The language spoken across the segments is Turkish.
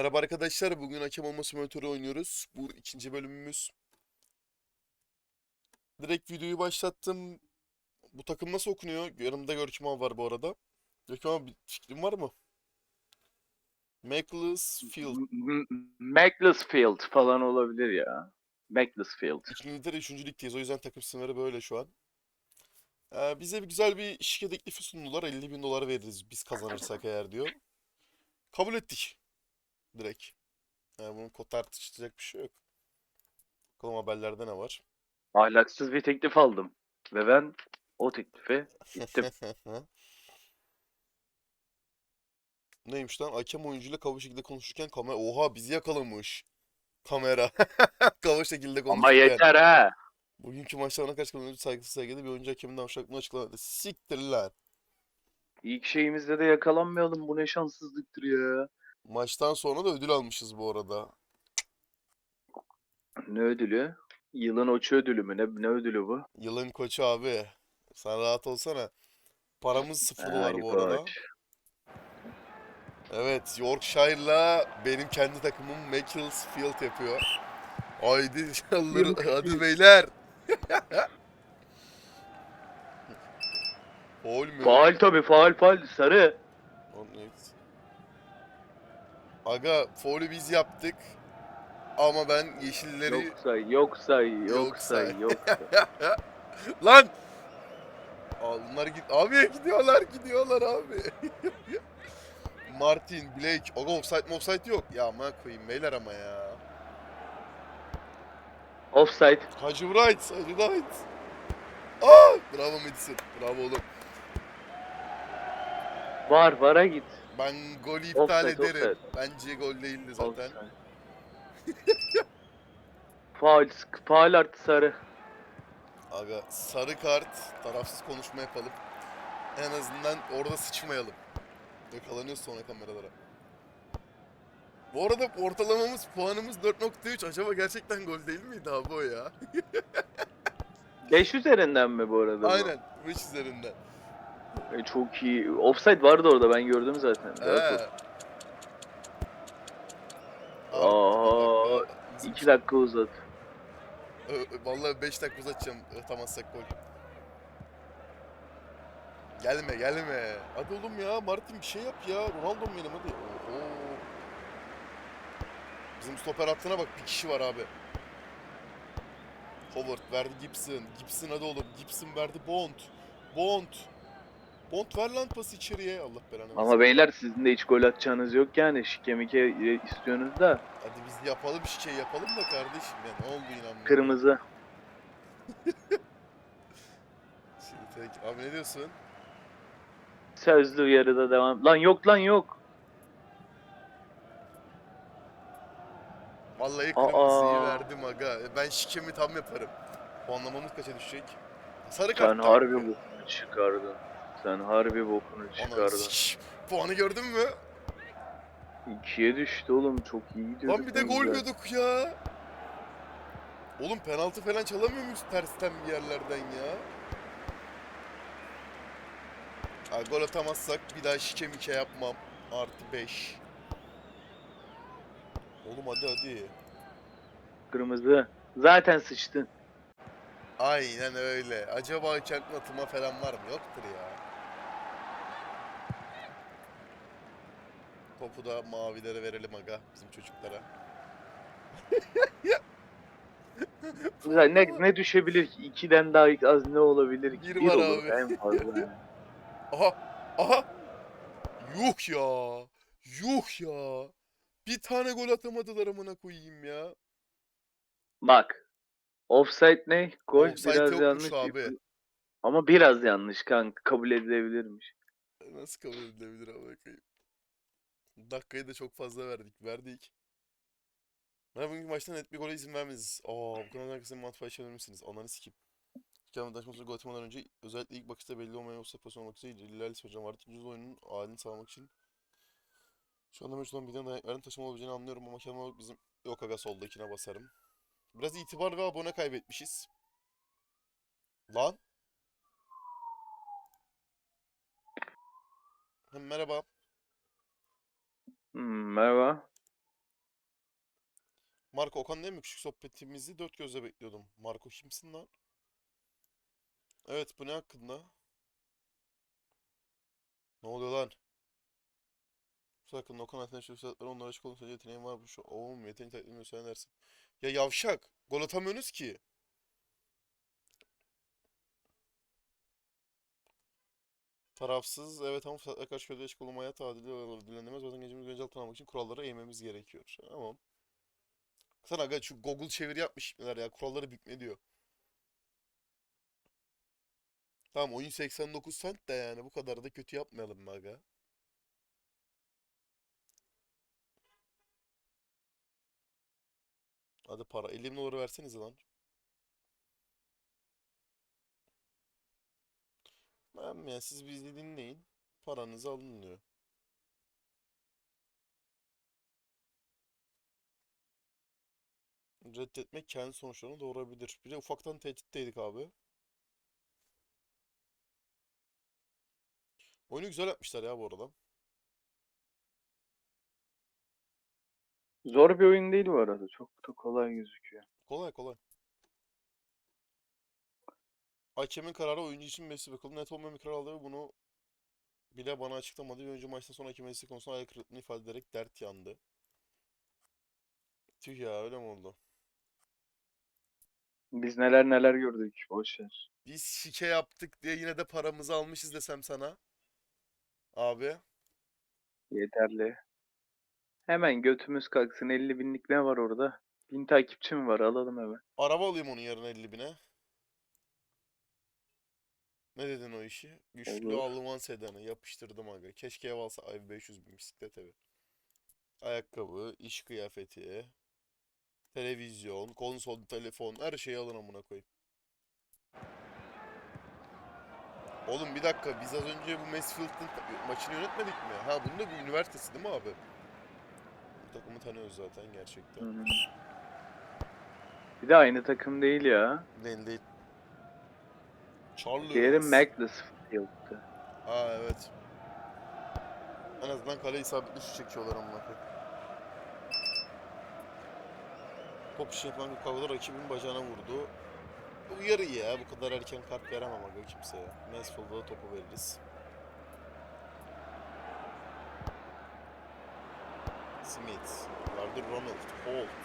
Merhaba arkadaşlar, bugün hakem olma simülatörü oynuyoruz. Bu ikinci bölümümüz. Direkt videoyu başlattım. Bu takım nasıl okunuyor? Yanımda Görkem abi var bu arada. Görkem abi bir fikrin var mı? Macclesfield. Macclesfield falan olabilir ya. Macclesfield. İngiltere 3. ligdeyiz. O yüzden takım sınırı böyle şu an. Ee, bize bir güzel bir şike teklifi sundular. 50 bin dolar veririz biz kazanırsak eğer diyor. Kabul ettik. Direkt. Yani bunun kod tartışacak bir şey yok. Bakalım haberlerde ne var. Ahlaksız bir teklif aldım. Ve ben o teklife gittim. Neymiş lan? Hakem oyuncuyla kaba şekilde konuşurken kamera... Oha bizi yakalamış. Kamera. Kaba şekilde konuşurken. Ama yeter ha. Bugünkü maçta ana kaç kullanıcı saygısız sergiledi. Bir oyuncu hakemin davranışlarını açıklamadı. Siktir lan. İlk şeyimizde de yakalanmayalım. Bu ne şanssızlıktır ya. Maçtan sonra da ödül almışız bu arada. Ne ödülü? Yılın oçu ödülü mü? Ne, ne ödülü bu? Yılın koçu abi. Sen rahat olsana. Paramız sıfır Ha, dolar bu arada. koç. Evet, Yorkshire'la benim kendi takımım Macclesfield yapıyor. Haydi alır, hadi beyler. Faul mü? Faal tabii faal faal. Sarı. Lan evet. Aga, faulü biz yaptık. Ama ben yeşilleri... Yok say, yok say, yok Yok say, say. yok say. Lan! Aa, bunlar git abi gidiyorlar gidiyorlar abi. Martin, Blake, Aga offside mi offside yok. Ya ama koyayım beyler ama ya. Offside. Hacı Wright, Hacı Wright. Aa! Bravo Madison, bravo oğlum. Var, vara git. Ben golü iptal Offside, ederim. offside. Bence gol değildi zaten. Faal, faal artı sarı. Aga sarı kart, tarafsız konuşma yapalım. En azından orada sıçmayalım. Yakalanıyoruz sonra kameralara. Bu arada ortalamamız, puanımız 4.3. Acaba gerçekten gol değil miydi abi o ya? 5 üzerinden mi bu arada? bu? Aynen, 5 üzerinden. E, çok iyi. Offside vardı orada ben gördüm zaten. He. Aa, 2 dakika uzat. Vallahi 5 dakika uzatacağım atamazsak gol. Gelme gelme. Hadi oğlum ya Martin bir şey yap ya. Ronaldo'm benim hadi. Oho. Bizim stoper hattına bak bir kişi var abi. Howard verdi Gibson. Gibson hadi oğlum. Gibson verdi Bond. Bond. Bond ver lan pası içeriye. Allah belanı versin. Ama beyler sizin de hiç gol atacağınız yok yani. Şike mike istiyorsunuz da. Hadi biz yapalım şey yapalım da kardeşim ya. Ne oldu inanmıyorum. Kırmızı. Şimdi tek. Abi ne diyorsun? Sözlü yarıda devam. Lan yok lan yok. Vallahi Aa. kırmızıyı verdim aga. E, Ben şikemi tam yaparım. Puanlamamız kaça düşecek? Sarı kart. Sen harbi bokunu çıkardın. Sen harbi bokunu çıkardın. Puanı gördün mü? İkiye düştü oğlum çok iyi gidiyorduk. Lan bir de gol yiyorduk ya. Oğlum penaltı falan çalamıyor muyuz tersten bir yerlerden ya? Ha, gol atamazsak bir daha şike mike yapmam. Artı 5. Oğlum hadi hadi. Kırmızı. Zaten sıçtın. Aynen öyle. Acaba kent atıma falan var mı? Yoktur ya. Topu da mavilere verelim aga bizim çocuklara. Ne, ne düşebilir ki? İkiden daha az ne olabilir ki? Bir Bir, var olur abi. en fazla. Aha! Aha! Yuh ya! Yuh ya! Bir tane gol atamadılar amına koyayım ya. Bak. Offside ne? Gol Offside biraz yanlış. abi. Ama biraz yanlış kanka. Kabul edilebilirmiş. Nasıl kabul edilebilir amına koyayım? Dakikayı da çok fazla verdik. Verdik. Ben bugünkü maçta net bir gole izin vermeyiz. Aa bu kanalın arkasında mantıfa yaşanır mısınız? Ananı sikeyim. Hikâyenin daşmasını gol atmadan önce özellikle ilk bakışta belli olmayan o pozisyon olmak üzere Lilalis hocam var. İkinci oyunun adilini sağlamak için şu anda mevcut olan birden ayaklarının taşıma olabileceğini anlıyorum ama olarak bizim yok aga soldakine basarım. Biraz itibar ve abone kaybetmişiz. Lan. Hem merhaba. Hmm, merhaba. Marco Okan değil mi? Küçük sohbetimizi dört gözle bekliyordum. Marco kimsin lan? Evet bu ne hakkında? Ne oluyor lan? Bu hakkında Okan Ateş fırsatları onlara açık olun. Sadece var bu şu. Oğlum yeteneği takdim gösteren dersin. Ya yavşak. Gol atamıyorsunuz ki. Tarafsız evet ama fırsatlara karşı kötüye açık olma hayat adili olur. Dilenmez. Bazen gecemiz güncel tanımak için kurallara eğmemiz gerekiyor. Tamam. Sen aga şu Google çeviri yapmış neler ya. Kuralları bükme diyor. Tamam oyun 89 cent de yani bu kadar da kötü yapmayalım aga. Hadi para. 50 bin doları versenize lan. Ya siz bizi dinleyin. Paranızı alın diyor. Reddetmek kendi sonuçlarını doğurabilir. Bir de ufaktan tehditteydik abi. Oyunu güzel yapmışlar ya bu arada. Zor bir oyun değil bu arada. Çok da kolay gözüküyor. Kolay kolay. Hakemin kararı oyuncu için mesih bakalım. Net olmayan bir karar aldı ve bunu bile bana açıklamadı. Bir oyuncu maçtan sonraki mesih konusunda ayak kırıklığını ifade ederek dert yandı. Tüh ya öyle mi oldu? Biz neler neler gördük. Boş ver. Biz şike yaptık diye yine de paramızı almışız desem sana. Abi. Yeterli. Hemen götümüz kalksın. 50 binlik ne var orada? Bin takipçi mi var? Alalım hemen. Araba alayım onun yarın 50 bine. Ne dedin o işi? Güçlü Olur. Alman sedanı yapıştırdım aga. Keşke ev alsa ay 500 bin bisiklet evi. Ayakkabı, iş kıyafeti, televizyon, konsol, telefon her şeyi alın amına koyayım. Oğlum bir dakika biz az önce bu Mansfield'ın maçını yönetmedik mi? Ha bunun da bir üniversitesi değil mi abi? Bu takımı tanıyoruz zaten gerçekten. Hı. Bir de aynı takım değil ya. Değil değil. Charles. Diğeri Macclesfield'tı. Ha evet. En azından kale isabetli şut çekiyorlar amına koyayım. Top işi yapan kavga rakibin bacağına vurdu. Uyarı ya bu kadar erken kart veremem aga kimseye. Mansfield'a da topu veririz. Smith, vardı Ronald, Holt,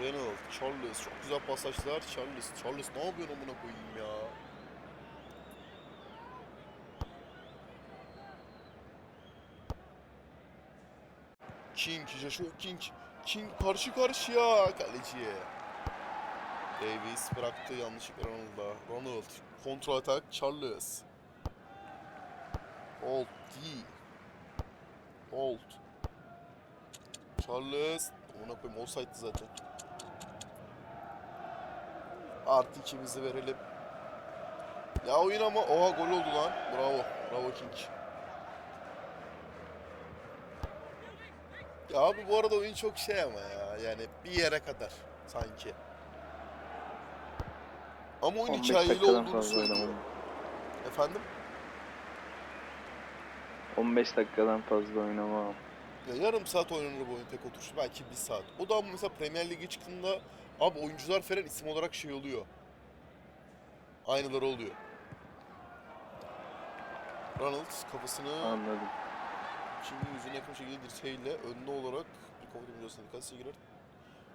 Reynolds, Charles çok güzel pasajlar Charles. Charles ne yapıyorsun amına koyayım ya? King, Joshua King. King karşı karşıya kaleciye. Davis bıraktı yanlışlıkla Ronald'a. Ronald kontrol atak Charles. Holt D. Holt. Charles. Ona koyayım offside'dı zaten. Artı ikimizi verelim. Ya oyun ama oha gol oldu lan. Bravo. Bravo King. Abi bu arada oyun çok şey ama ya. Yani bir yere kadar sanki. Ama oyun 15 hikayeli dakikadan olduğunu fazla söylüyor. Efendim? 15 dakikadan fazla oynamam. Ya yarım saat oynanır bu oyun tek oturuşu. Belki bir saat. O da ama mesela Premier Lig'e çıktığında abi oyuncular falan isim olarak şey oluyor. Aynıları oluyor. Ronald kafasını Anladım. Şimdi yüzüne yakın şekilde dirseğiyle önlü olarak bir komuta mücadelesine dikkatsiz girer.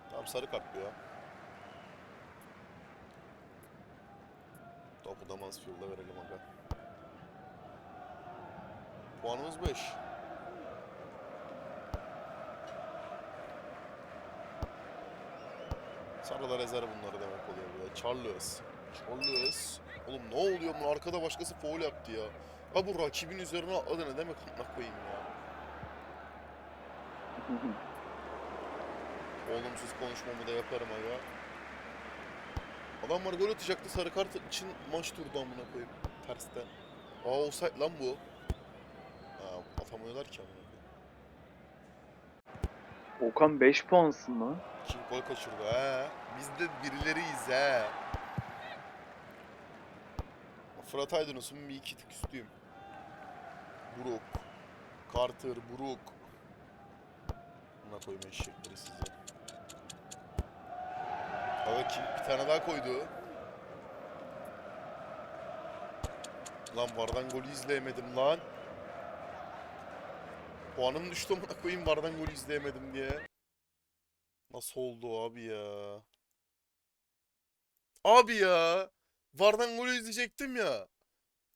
Tamam sarı kart bu ya. Topu da Mansfield'a verelim aga. Puanımız 5. Sarılar ezer bunları demek oluyor bu ya. Charles. Charles. Oğlum ne oluyor bu arkada başkası foul yaptı ya. Ha bu rakibin üzerine atladı ne demek amına koyayım ya. Olumsuz konuşmamı da yaparım aga. Adamlar gol atacaktı sarı kart için maç durdu amına koyayım. Tersten. Aa offside lan bu. Ha atamıyorlar ki amına koyayım. Okan 5 puansın lan. Kim gol kaçırdı ha? Biz de birileriyiz ha. Fırat Aydınus'un bir iki tık üstüyüm. Brook. Carter, Brook. Buna koyma eşekleri sizi. Aga kim bir tane daha koydu. Lan Vardan golü izleyemedim lan. Puanım düştü amına koyayım Vardan golü izleyemedim diye. Nasıl oldu abi ya? Abi ya. Vardan golü izleyecektim ya.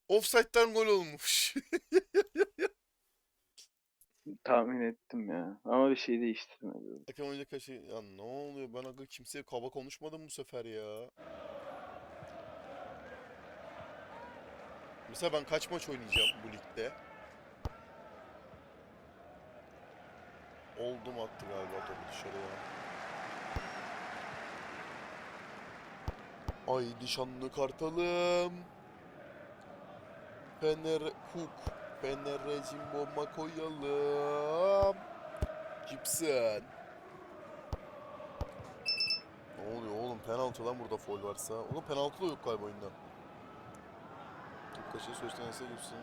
Offside'den gol olmuş. Tahmin ettim ya. Ama bir şey değiştirmedi. Hakem önce kaçı... Ya ne oluyor? Ben aga kimseye kaba konuşmadım bu sefer ya. Mesela ben kaç maç oynayacağım bu ligde? Oldum attı galiba topu dışarıya. Ay şanlı kartalım. Fener Hook. Fener'e bomba koyalım. Gibson. Ne oluyor oğlum? Penaltı lan burada foul varsa. Oğlum penaltı da yok galiba oyunda. Top kaçırı söz tanesi Gibson.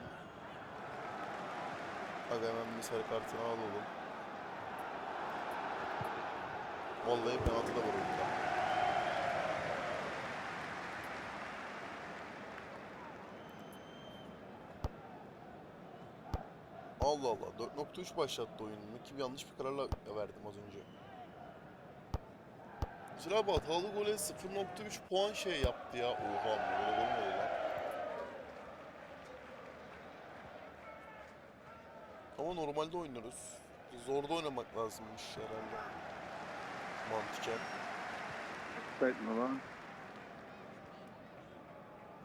Aga hemen bir sarı kartını al oğlum. Vallahi penaltı da var oyunda. Allah Allah. 4.3 başlattı oyununu ki yanlış bir kararla verdim az önce. Abi hatalı gole 0.3 puan şey yaptı ya. Oha böyle gol oldu lan? Ama normalde oynarız. Zorda oynamak lazımmış herhalde. Mantıken. Offside mi lan?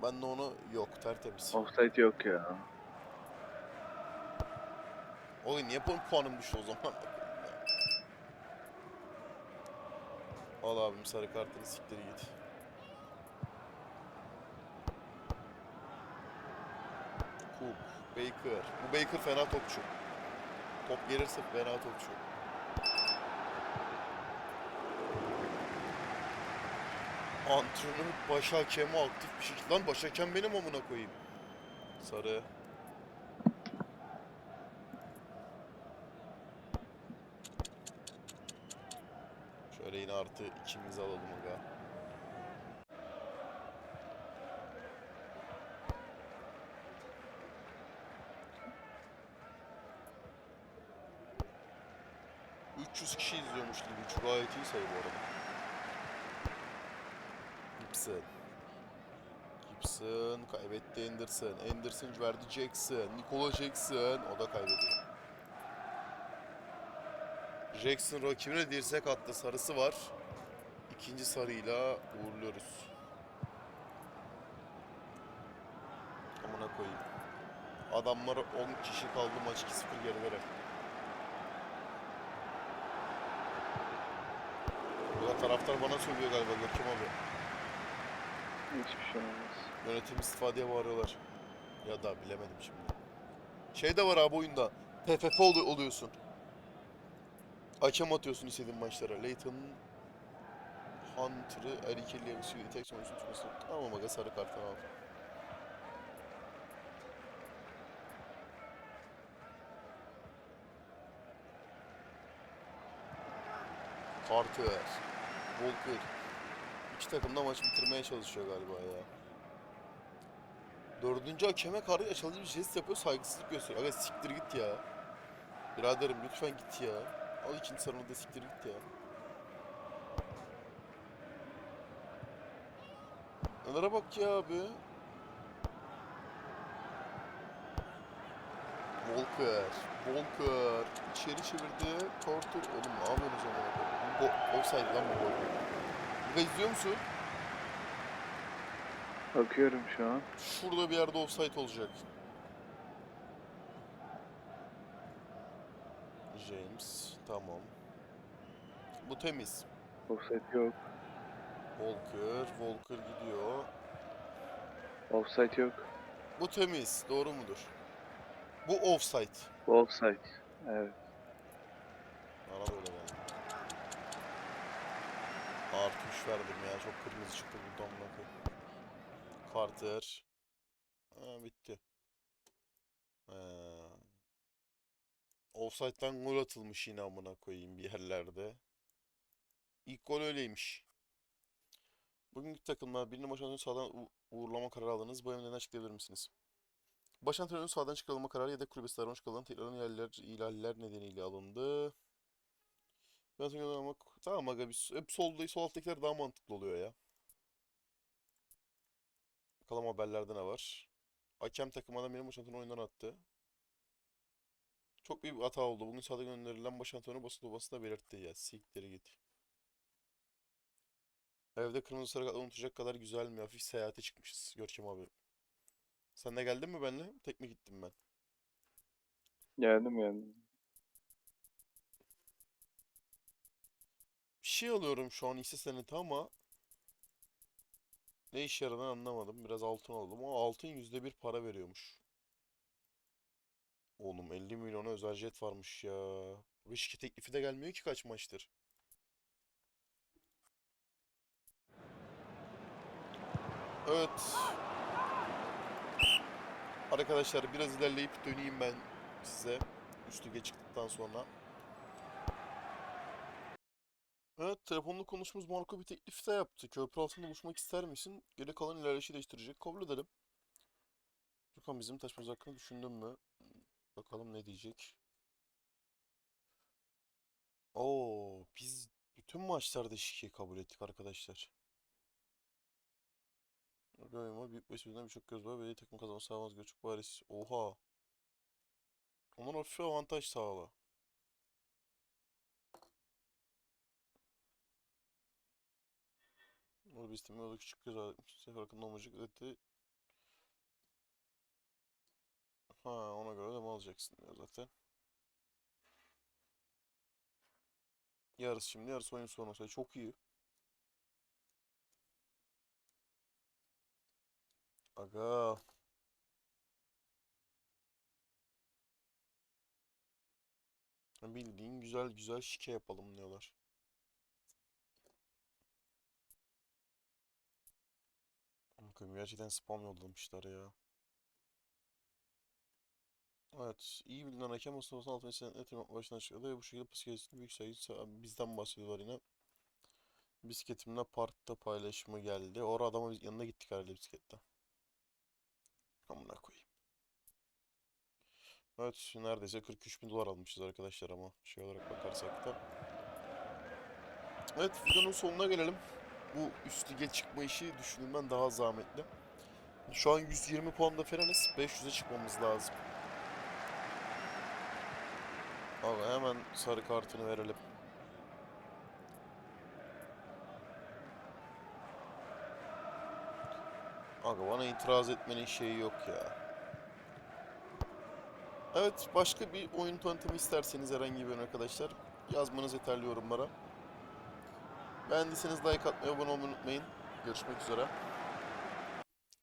Ben de onu yok tertemiz. Offside yok ya. Oğlum niye puan puanım düştü o zaman? Al abim sarı kartını siktir git. Cook, Baker. Bu Baker fena topçu. Top gelirse fena topçu. Antrenör baş hakemi aktif bir şekilde. Lan baş hakem benim amına koyayım. Sarı. Şöyle yine artı ikimizi alalım aga. ...300 kişi izliyormuş Livich'i. Gayet iyi sayı bu arada. Gibson. Gibson kaybetti Anderson. Anderson verdi Jackson. Nikola Jackson. O da kaybediyor. Jackson rakibine dirsek attı. Sarısı var. İkinci sarıyla uğurluyoruz. Amına koyayım. Adamlar 10 kişi kaldı maç 2-0 gerilere. Burada taraftar bana söylüyor galiba Görkem abi. Hiçbir şey olmaz. Yönetim istifa diye bağırıyorlar. Ya da bilemedim şimdi. Şey de var abi oyunda. PFF olu- oluyorsun. Hakem atıyorsun istediğin maçlara. Leighton Hunter'ı Erikeli yarışıyor. Tek sonuçta tutması. Tamam aga sarı kartını al. Carter. Walker. İki takım da maç bitirmeye çalışıyor galiba ya. Dördüncü hakeme karşı açılıcı bir jest yapıyor saygısızlık gösteriyor. Aga siktir git ya. Biraderim lütfen git ya. Al ikinci sarını da siktir git ya. Nelere bak ya abi. Walker. Walker. İçeri çevirdi. Tortur. Oğlum ne yapıyorsunuz ama? Bu go- offside lan bu gol. Bu izliyor musun? Bakıyorum şu an. Şurada bir yerde offside olacak. James. Tamam. Bu temiz. Offside yok. Walker. Walker gidiyor. Offside yok. Bu temiz. Doğru mudur? Bu offside. Bu offside. Evet. Bana da geldi. Artı 3 verdim ya. Çok kırmızı çıktı buradan bakın. Carter. Ha, bitti. Ha. Offside'dan gol atılmış yine amına koyayım bir yerlerde. İlk gol öyleymiş. Bugünkü takımla birini maç antrenörü sağdan uğurlama kararı aldınız. Bu emreden açıklayabilir misiniz? Baş antrenörün sağdan çıkarılma kararı da kulübesi tarafından çıkarılan tekrardan ihlaller, ihlaller nedeniyle alındı. Ben antrenörü almak... Tamam aga biz hep solda, sol alttakiler daha mantıklı oluyor ya. Bakalım haberlerde ne var. Hakem takımına benim baş antrenörü oyundan attı. Çok büyük bir hata oldu. Bugün sahada gönderilen baş antrenörü basın toplantısında belirtti ya. Siktir git. Evde kırmızı sarı unutacak kadar güzel mi? Hafif seyahate çıkmışız Görkem abi. Sen de geldin mi benimle? Tek mi gittim ben? Geldim geldim. Bir şey alıyorum şu an hisse senedi ama ne işe yaradığını anlamadım. Biraz altın aldım ama altın yüzde bir para veriyormuş. Oğlum 50 milyona özel jet varmış ya. Bu şirket teklifi de gelmiyor ki kaç maçtır. Evet. Arkadaşlar biraz ilerleyip döneyim ben size. Üstü çıktıktan sonra. Evet, telefonla konuşmamız Marco bir teklif de yaptı. Köprü altında buluşmak ister misin? Geri kalan ilerleyişi değiştirecek. Kabul edelim. Bakalım bizim taşımız hakkında düşündün mü? Bakalım ne diyecek. Oo, biz bütün maçlarda şikeyi kabul ettik arkadaşlar. Galiba büyük sözünden birçok göz var. Belediye takım kazanması sağlamaz göçük bariz. Oha. Onlar hafif avantaj sağla. O bir istemi o da küçük göz aletmiş. Sefer hakkında olmayacak dedi. Ha ona göre de mi alacaksın diyor zaten. Yarısı şimdi yarısı oyun sonu çok iyi. Aga. Bildiğin güzel güzel şike yapalım diyorlar. Bakın gerçekten spam yollamışlar ya. Evet, iyi bilinen hakem Mustafa Altın Sen Etim başına çıkardı ve bu şekilde bisikletin büyük sayı bizden bahsediyorlar yine. Bisikletimle parkta paylaşımı geldi. Orada adama biz yanına gittik herhalde bisiklette. Amına koyayım. Evet, neredeyse 43 bin dolar almışız arkadaşlar ama şey olarak bakarsak da. Evet, videonun sonuna gelelim. Bu üst lige çıkma işi düşündüğümden daha zahmetli. Şu an 120 puanda falanız. 500'e çıkmamız lazım. Abi hemen sarı kartını verelim. Aga bana itiraz etmenin şeyi yok ya. Evet başka bir oyun tanıtımı isterseniz herhangi bir oyun arkadaşlar yazmanız yeterli yorumlara. Beğendiyseniz like atmayı, abone olmayı unutmayın. Görüşmek üzere.